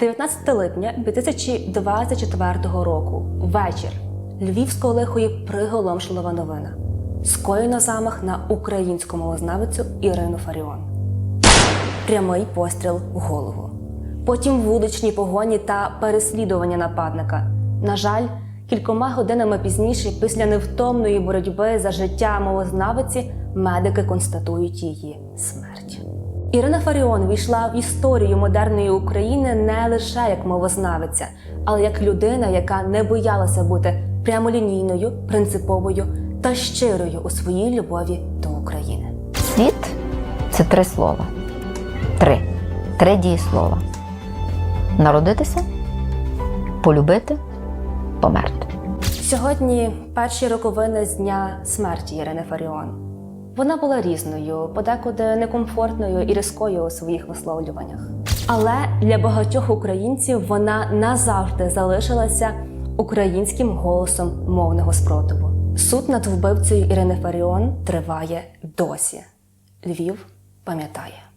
19 липня 2024 року. Вечір. Львівського лихої приголомшлива новина. Скоєно замах на українську мовознавицю Ірину Фаріон. Прямий постріл в голову. Потім вуличні погоні та переслідування нападника. На жаль, кількома годинами пізніше, після невтомної боротьби за життя мовознавиці, медики констатують її смерть. Ірина Фаріон війшла в історію модерної України не лише як мовознавиця, але як людина, яка не боялася бути прямолінійною, принциповою та щирою у своїй любові до України. Світ це три слова. Три. Три дієслова. Народитися, полюбити, померти. Сьогодні перші роковини з дня смерті Ірини Фаріон. Вона була різною, подекуди некомфортною і різкою у своїх висловлюваннях. Але для багатьох українців вона назавжди залишилася українським голосом мовного спротиву. Суд над вбивцею Ірини Фаріон триває досі. Львів пам'ятає.